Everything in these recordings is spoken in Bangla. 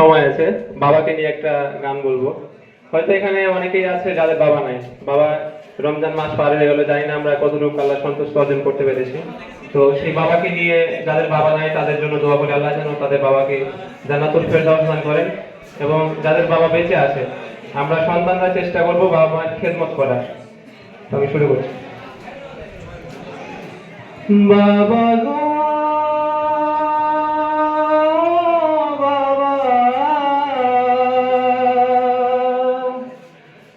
সময় আছে। বাবাকে নিয়ে একটা গান বলব। হয়তো এখানে অনেকেই আছে যাদের বাবা নাই। বাবা রমজান মাস পার হয়ে গেল, জানি না আমরা কতটুকু আল্লাহ সন্তুষ্ট অর্জন করতে পেরেছি। তো সেই বাবাকে নিয়ে যাদের বাবা নাই, তাদের জন্য দোয়া করি আল্লাহ যেন তাদের বাবাকে জান্নাতুল ফেরদাউস দান করেন এবং যাদের বাবা বেঁচে আছে, আমরা সন্তানরা চেষ্টা করব বাবা মায়ের খেদমত করার। আমি শুরু করছি। বাবা গো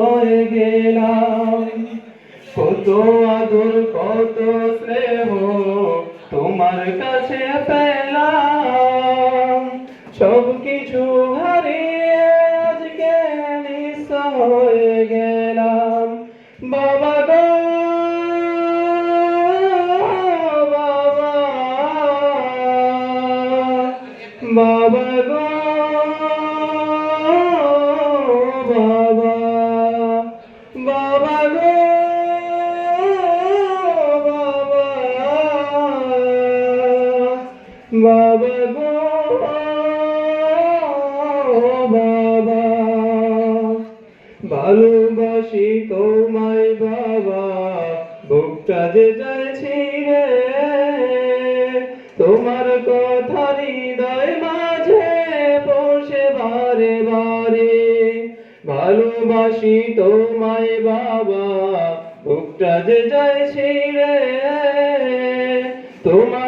হয়ে গেলাম। কত আদর, কত স্নেহ তোমার কাছে পেলাম। সব কিছু হারিয়ে আজকে হয়ে গেলাম। বাবা গো, বাবা। বাবা গো, বাবা। বাবা ভালোবাসি তোমায় বাবা, বুকটা যে চাইছি রে তোমার কথা হৃদয় মাঝে বসে বারে বারে। ভালোবাসি তোমায় বাবা, বুকটা যে চাইছি রে তোমার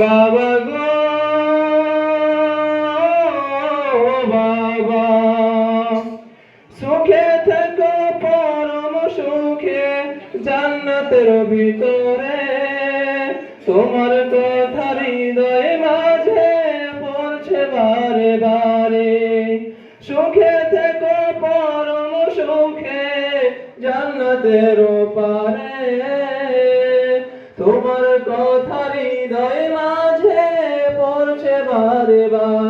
বাবা গো, বাবা। সুখে থেকো, পরম সুখে, জান্নাতের ভিতরে। তোমার কথা হৃদয় মাঝে পড়ছে বারে বারে। সুখে থেকো, পরম সুখে, জান্নাতের পারে বারে বারে